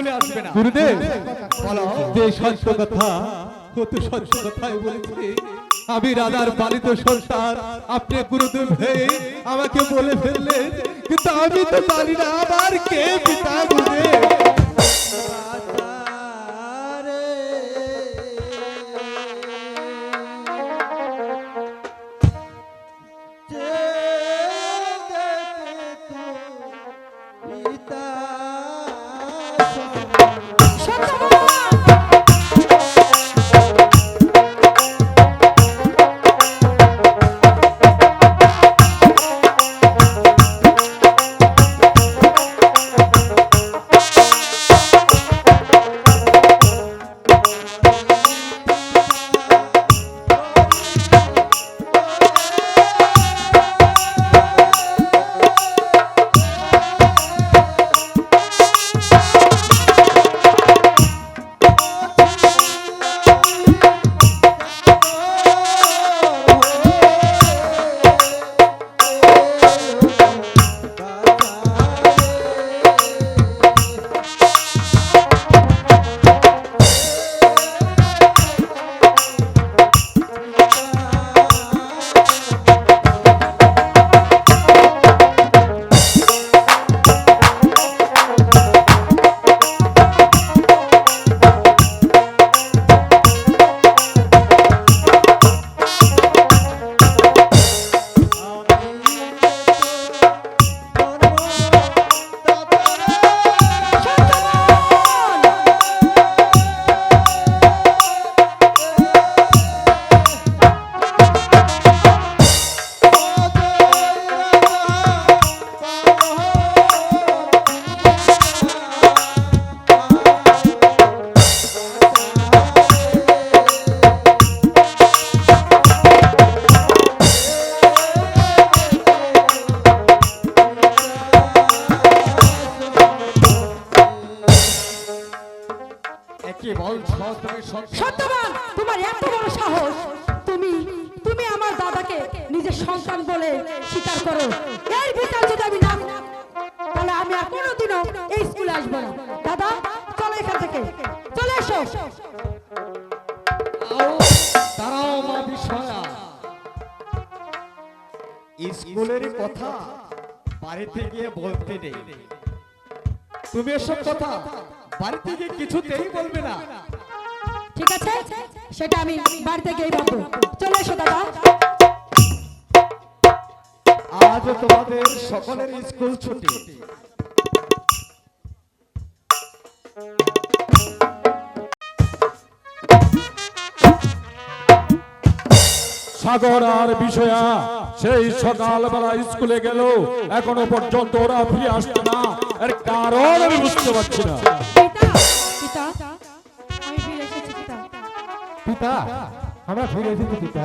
স্কুলে আসবে না। গুরুদেব বলো যে সত্য কথা কত সত্য কথাই বলেছে? আমি রাধার পালিত সন্তান। আপনি গুরুদেব হয়ে আমাকে বলে ফেললেন কিন্তু আমি তো জানি না আমার কে পিতা গুরুদেব তোমার সাহস। তুমি তুমি আমার দাদাকে নিজের সন্তান বলে স্বীকার করো। এর বিচার যদি আমি না তাহলে আমি আর কোনোদিনও এই স্কুলে আসব না। দাদা, চলো এখান থেকে। চলে এসো। স্কুলের কথা বাড়িতে গিয়ে বলতে নেই। তুমি এসব কথা বাড়িতে গিয়ে কিছুতেই বলবে না। ঠিক আছে? সেটা আমি বাড়িতে গিয়ে ভাববো চলে এসো দাদা। আজ তোমাদের সকলের স্কুল ছুটি। সাগর আর বিষয়া সেই সকালবেলা স্কুলে গেল। এখনও পর্যন্ত ওরা ফিরে আসছে না। এর কারণ আমি বুঝতে পারছি না। পিতা আমরা ফিরে এসেছি পিতা।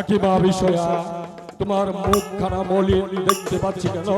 একই বা বিষয়া তোমার মুখ খানা মলিন দেখতে পাচ্ছি কেন?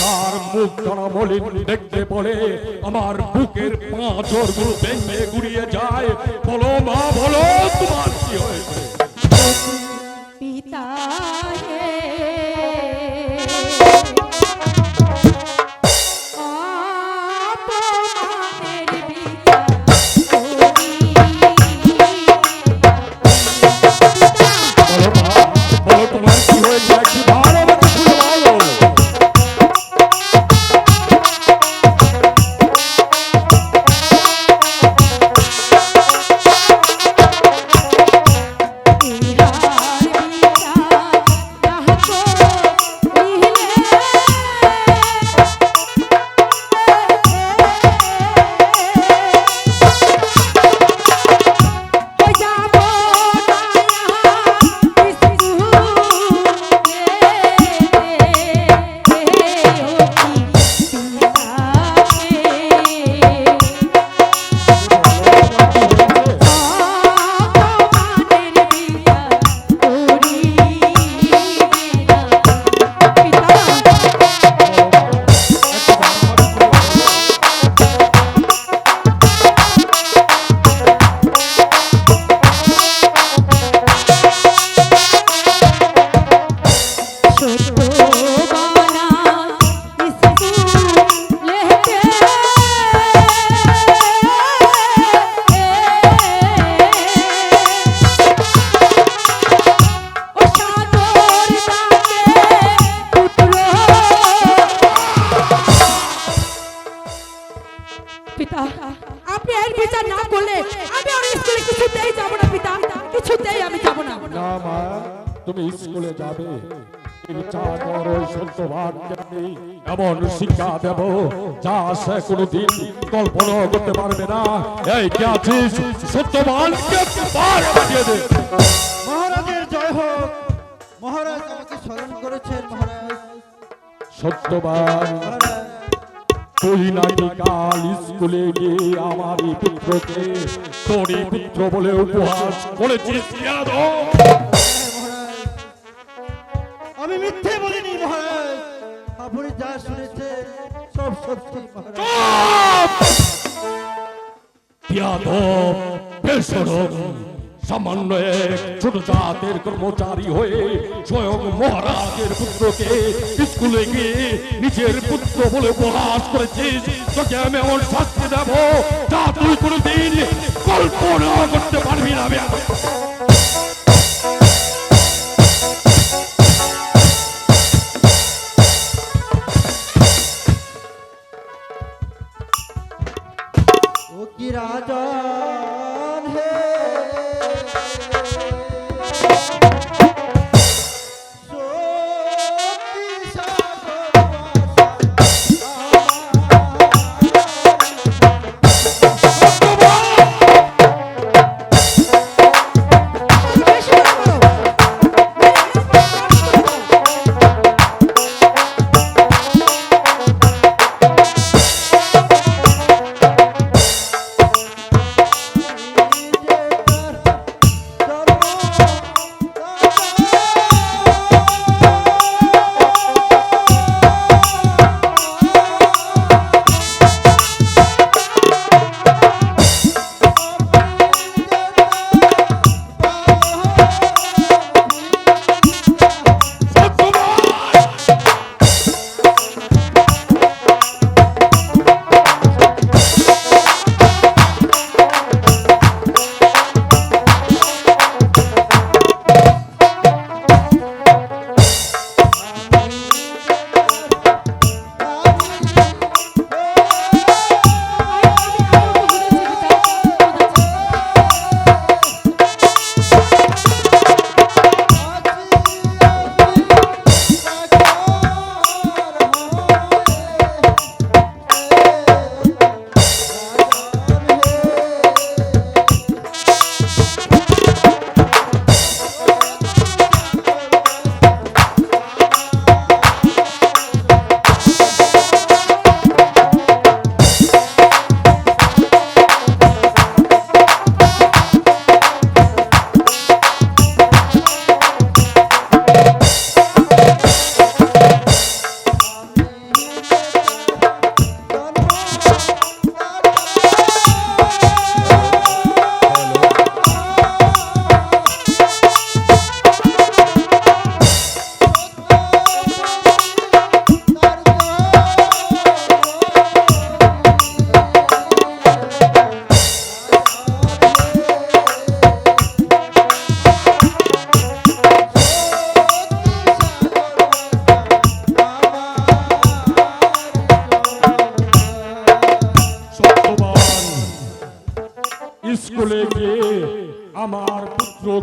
তার মুখ খানা মলিন দেখতে পড়ে আমার বুকের পাঁচরগুলো ভেঙে গুড়িয়ে যায়। বলো মা বলো তোমার কি হয়েছে? পিতা পিতা আপনি বিচার না করলে আমি ওর স্কুলে কিছুতেই যাব না পিতা। কিছুতেই আমি যাব না। না মা তুমি স্কুলে যাবে। এমন শিক্ষা দেব যা সে কোনোদিন কল্পনা করতে পারবে না। এই কে আছিস? মহারাজের জয় হোক। মহারাজ আমাকে স্মরণ করেছেন মহারাজ। সত্যবান। মহারাজ কাল স্কুলে গিয়ে আমার পুত্রকে তোরই পুত্র বলে উপহাস করেছিস আমি মিথ্যে বলিনি মহারাজ। আপনি যা শুনেছেন সব সত্যি মহারাজ। সামান্য এক ছোট জাতের কর্মচারী হয়ে স্বয়ং মহারাজের পুত্রকে স্কুলে গিয়ে নিজের পুত্র বলে উপহাস করেছিস তোকে আমি এমন শাস্তি দেব যা তুই কোনোদিন কল্পনা করতে পারবি না বেয়াদব।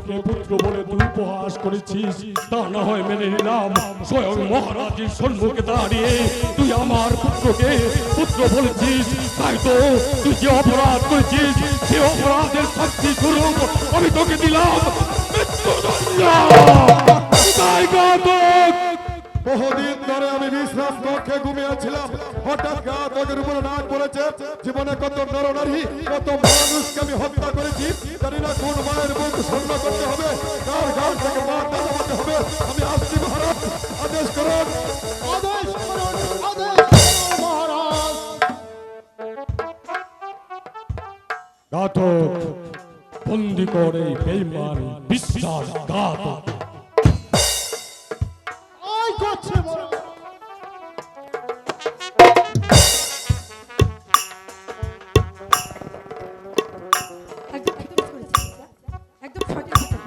পুত্রকে পুত্র বলে তুই উপহাস করেছিস, তা না হয় মেনে নিলাম। স্বয়ং মহারাজের সম্মুখে দাঁড়িয়ে তুই আমার পুত্রকে পুত্র বলেছিস। তাই তো তুই যে অপরাধ করেছিস, সে অপরাধের শাস্তি স্বরূপ আমি তোকে দিলাম। মৃত্যুদণ্ড। বহুদিন ধরে আমি বিশ্রাম কক্ষে ঘুমিয়েছিলাম। হঠাৎ ঘাতকের উপরে নাক পড়েছে। জীবনে কত নরনারী কত মানুষকে আমি হত্যা করেছি। জানি না কোন মায়ের মুখ শূন্য করতে হবে। কার গাল থেকে মা দাঁড়াতে হবে। আমি আসছি মহারাজ। আদেশ করুন। আদেশ করুন আদেশ মহারাজ। ঘাতক বন্দি করে বেইমান বিশ্বাসঘাতক। সঠিক কথা।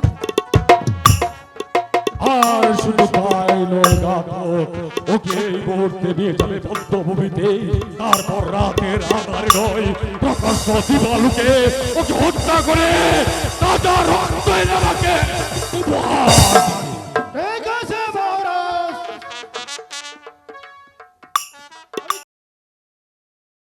আর শুধু তাই নয় ঘাতক ওকে এই মুহূর্তে নিয়ে যাবে পদ্মভূমিতে তারপর রাতের আধারে নয়, প্রকাশ্য দিবালুকে ওকে হত্যা করে তাজা রক্ত আমাকে স্বাহা